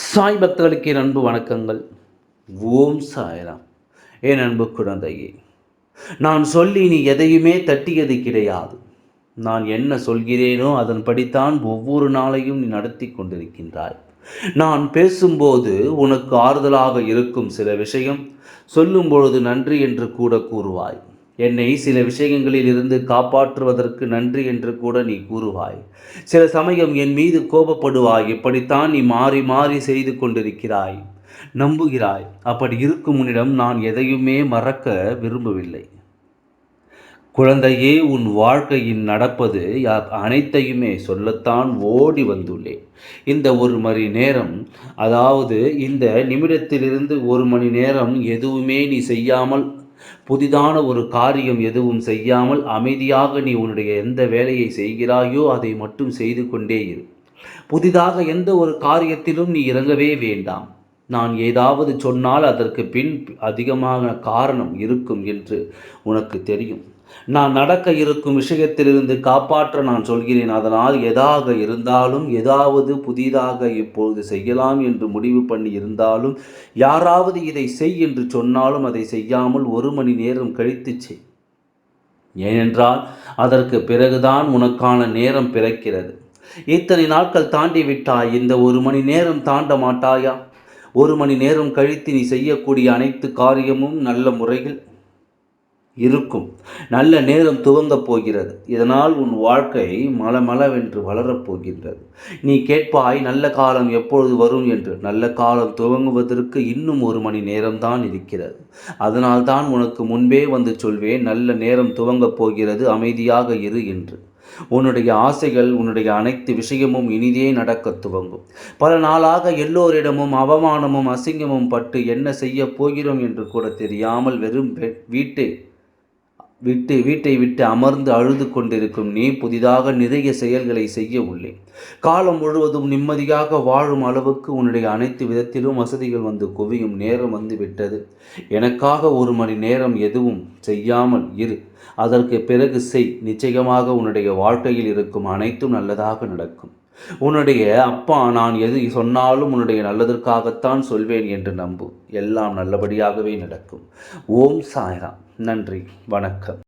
சாய் பக்தர்களுக்கு என் அன்பு வணக்கங்கள். ஓம் சாய்ராம். என் அன்பு குழந்தையே நான் சொல்லி நீ எதையுமே தட்டியது கிடையாது. நான் என்ன சொல்கிறேனோ அதன்படித்தான் ஒவ்வொரு நாளையும் நீ நடத்தி கொண்டிருக்கின்றாய். நான் பேசும்போது உனக்கு ஆறுதலாக இருக்கும் சில விஷயம் சொல்லும் பொழுது நன்றி என்று கூட கூறுவாய். என்னை சில விஷயங்களில் இருந்து காப்பாற்றுவதற்கு நன்றி என்று கூட நீ கூறுவாய். சில சமயம் என் மீது கோபப்படுவாய். இப்படித்தான் நீ மாறி மாறி செய்து கொண்டிருக்கிறாய். நம்புகிறாய். அப்படி இருக்கும் உன்னிடம் நான் எதையுமே மறக்க விரும்பவில்லை. குழந்தையே உன் வாழ்க்கையில் நடப்பது அனைத்தையுமே சொல்லத்தான் ஓடி வந்துள்ளேன் இந்த ஒரு மணி நேரம் அதாவது இந்த நிமிடத்திலிருந்து ஒரு மணி நேரம் எதுவுமே நீ செய்யாமல் புதிதான ஒரு காரியம் எதுவும் செய்யாமல் அமைதியாக நீ உன்னுடைய எந்த வேலையை செய்கிறாயோ அதை மட்டும் செய்து கொண்டே இரு. புதிதாக எந்த ஒரு காரியத்திலும் நீ இறங்கவே வேண்டாம். நான் ஏதாவது சொன்னால் அதற்கு பின் அதிகமான காரணம் இருக்கும் என்று உனக்கு தெரியும். நான் நடக்க இருக்கும் விஷயத்திலிருந்து காப்பாற்ற நான் சொல்கிறேன். அதனால் எதாக இருந்தாலும் ஏதாவது புதிதாக இப்பொழுது செய்யலாம் என்று முடிவு பண்ணி இருந்தாலும் யாராவது இதை செய் என்று சொன்னாலும் அதை செய்யாமல் ஒரு மணி நேரம் கழித்து செய். ஏனென்றால் அதற்கு பிறகுதான் உனக்கான நேரம் பிறக்கிறது. இத்தனை நாட்கள் தாண்டி விட்டாய் இந்த ஒரு மணி நேரம் தாண்ட மாட்டாயா? ஒரு மணி நேரம் கழித்து நீ செய்யக்கூடிய அனைத்து காரியமும் நல்ல முறையில் இருக்கும். நல்ல நேரம் துவங்கப் போகிறது. இதனால் உன் வாழ்க்கை மலமளவென்று வளரப் போகின்றது. நீ கேட்பாய் நல்ல காலம் எப்பொழுது வரும்? என்று. நல்ல காலம் துவங்குவதற்கு இன்னும் ஒரு மணி நேரம்தான் இருக்கிறது. அதனால் தான் உனக்கு முன்பே வந்து சொல்வேன் நல்ல நேரம் துவங்கப் போகிறது அமைதியாக இரு என்று. உன்னுடைய ஆசைகள் உன்னுடைய அனைத்து விஷயமும் இனிதே நடக்க துவங்கும். பல நாளாக எல்லோரிடமும் அவமானமும் அசிங்கமும் பட்டு என்ன செய்ய போகிறோம் என்று கூட தெரியாமல் வெறும் வீட்டு விட்டு வீட்டை விட்டு அமர்ந்து அழுது கொண்டிருக்கும் நீ புதிதாக நிறைய செயல்களை செய்ய உள்ளேன் காலம் முழுவதும் நிம்மதியாக வாழும் அளவுக்கு உன்னுடைய அனைத்து விதத்திலும் வசதிகள் வந்து குவியும் நேரம் வந்து விட்டது. எனக்காக ஒரு மணி நேரம் எதுவும் செய்யாமல் இரு. அதற்கு பிறகு செய். நிச்சயமாக உன்னுடைய வாழ்க்கையில் இருக்கும் அனைத்தும் நல்லதாக நடக்கும். உன்னுடைய அப்பா நான் எது சொன்னாலும் உன்னுடைய நல்லதற்காகத்தான் சொல்வேன் என்று நம்பு. எல்லாம் நல்லபடியாகவே நடக்கும். ஓம் சாய்ராம். நன்றி. வணக்கம்.